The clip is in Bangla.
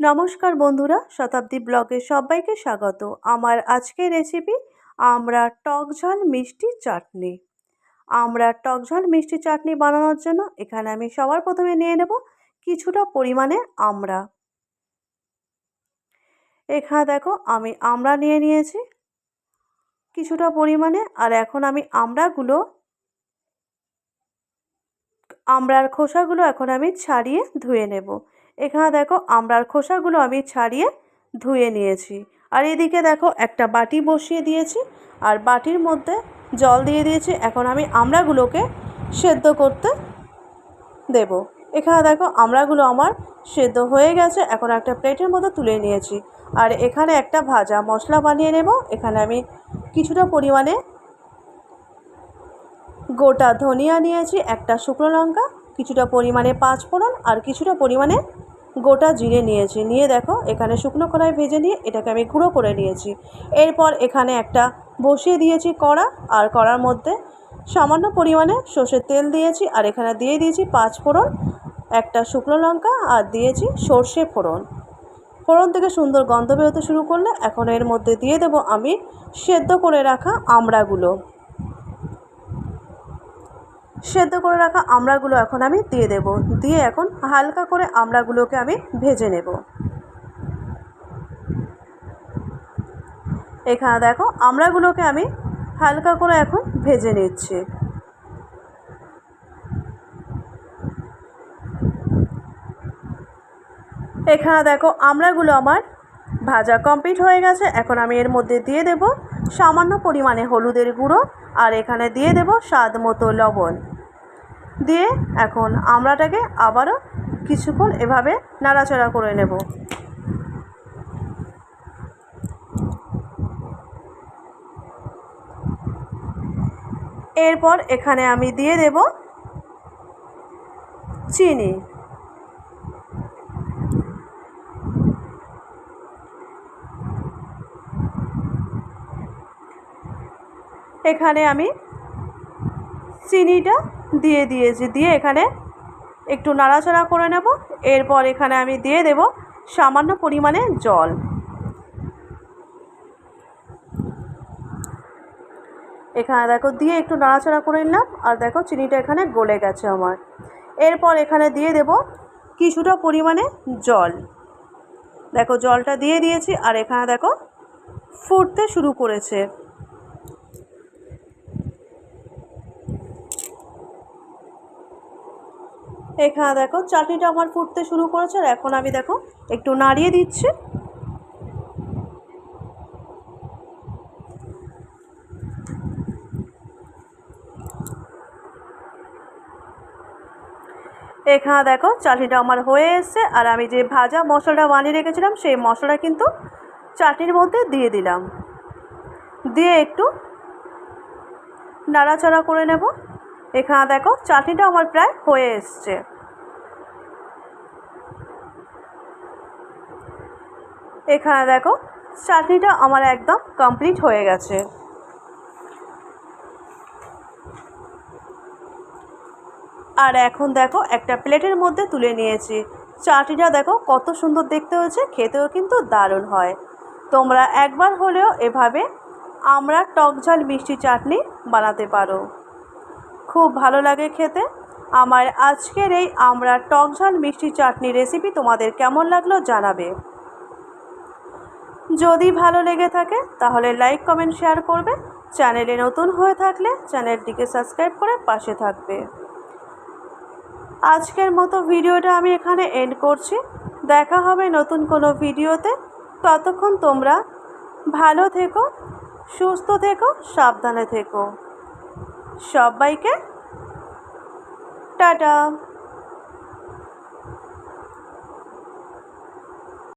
নমস্কার বন্ধুরা, শতাব্দী ব্লগে সবাইকে স্বাগত। আমার আজকের রেসিপি আমরা টক ঝাল মিষ্টি চাটনি। আমরা টক ঝাল মিষ্টি চাটনি বানানোর জন্য এখানে আমি সবার প্রথমে নিয়ে নেব কিছুটা পরিমাণে আমরা এখানে দেখো, আমি আমরা নিয়ে নিয়েছি কিছুটা পরিমাণে, আর এখন আমি আমড়াগুলো, আমড়ার খোসাগুলো এখন আমি ছাড়িয়ে ধুয়ে নেব। এখানে দেখো আমড়ার খোসাগুলো আমি ছাড়িয়ে ধুয়ে নিয়েছি। আর এদিকে দেখো একটা বাটি বসিয়ে দিয়েছি। আর বাটির মধ্যে জল দিয়ে দিয়েছি। এখন আমি আমড়াগুলোকে সেদ্ধ করতে দেব। এখানে দেখো আমড়াগুলো আমার সেদ্ধ হয়ে গেছে। এখন একটা প্লেটের মধ্যে তুলে নিয়েছি। আর এখানে একটা ভাজা মশলা বানিয়ে নেব। এখানে আমি কিছুটা পরিমাণে গোটা ধনিয়া নিয়েছি, একটা শুকনো লঙ্কা, কিছুটা পরিমাণে পাঁচ ফোড়ন আর কিছুটা পরিমাণে গোটা জিরে নিয়েছি। নিয়ে দেখো, এখানে শুকনো কড়াই ভেজে নিয়ে এটাকে আমি গুঁড়ো করে নিয়েছি। এরপর এখানে একটা বসিয়ে দিয়েছি কড়া, আর কড়ার মধ্যে সামান্য পরিমাণে সর্ষের তেল দিয়েছি, আর এখানে দিয়ে দিয়েছি পাঁচ ফোড়ন, একটা শুকনো লঙ্কা, আর দিয়েছি সর্ষে ফোড়ন। ফোড়ন থেকে সুন্দর গন্ধ বেরোতে শুরু করলে এখন এর মধ্যে দিয়ে দেবো আমি সেদ্ধ করে রাখা আমড়াগুলো। সেদ্ধ করে রাখা আমড়াগুলো এখন আমি দিয়ে দেব। দিয়ে এখন হালকা করে আমড়াগুলোকে আমি ভেজে নেব। এখানে দেখো, আমড়াগুলোকে আমি হালকা করে এখন ভেজে নিচ্ছি। এখানে দেখো, আমড়াগুলো আমার ভাজা কমপ্লিট হয়ে গেছে। এখন আমি এর মধ্যে দিয়ে দেব সামান্য পরিমাণে হলুদের গুঁড়ো। আর এখানে দিয়ে দেব স্বাদ মতো লবণ। দিয়ে এখন আমড়াটাকে আবারও কিছুক্ষণ এভাবে নাড়াচাড়া করে নেব। এরপর এখানে আমি দিয়ে দেব চিনি। এখানে আমি চিনিটা দিয়ে দিয়েছি, দিয়ে এখানে একটু নাড়াচাড়া করে নেব। এরপর এখানে আমি দিয়ে দেব সামান্য পরিমাণে জল। এখানে দেখো, দিয়ে একটু নাড়াচাড়া করে নিলাম আর দেখো চিনিটা এখানে গলে গেছে আমার। এরপর এখানে দিয়ে দেব কিছুটা পরিমাণে জল। দেখো, জলটা দিয়ে দিয়েছি আর এখানে দেখো ফুটতে শুরু করেছে। এখানে দেখো, চাটনিটা আমার ফুটতে শুরু করেছে আর এখন আমি দেখো, একটু নাড়িয়ে দিচ্ছি। এখানে দেখো, চাটনিটা আমার হয়ে এসছে আর আমি যে ভাজা মশলাটা বানিয়ে রেখেছিলাম, সেই মশলাটা কিন্তু চাটনির মধ্যে দিয়ে দিলাম। দিয়ে একটু নাড়াচাড়া করে নেব। এখানে দেখো চাটনিটা আমার প্রায় হয়ে এসছে। এখানে দেখো চাটনিটা আমার একদম কমপ্লিট হয়ে গেছে। আর এখন দেখো একটা প্লেটের মধ্যে তুলে নিয়েছি। চাটনিটা দেখো কত সুন্দর দেখতে হয়েছে, খেতেও কিন্তু দারুণ হয়। তোমরা একবার হলেও এভাবে আমরা টক ঝাল মিষ্টি চাটনি বানাতে পারো। খুব ভালো লাগে খেতে। আমার আজকের এই আমরা টক ঝাল মিষ্টি চাটনি রেসিপি তোমাদের কেমন লাগল জানাবে। যদি ভালো লেগে থাকে, তাহলে লাইক কমেন্ট শেয়ার করবে। চ্যানেলে নতুন হয়ে থাকলে চ্যানেলটিকে সাবস্ক্রাইব করে পাশে থাকবে। আজকের মতো ভিডিওটা আমি এখানে এন্ড করছি। দেখা হবে নতুন কোনো ভিডিওতে। ততক্ষণ তোমরা ভালো থেকো, সুস্থ থেকো, সাবধানে থেকো। সবাইকে টাটা।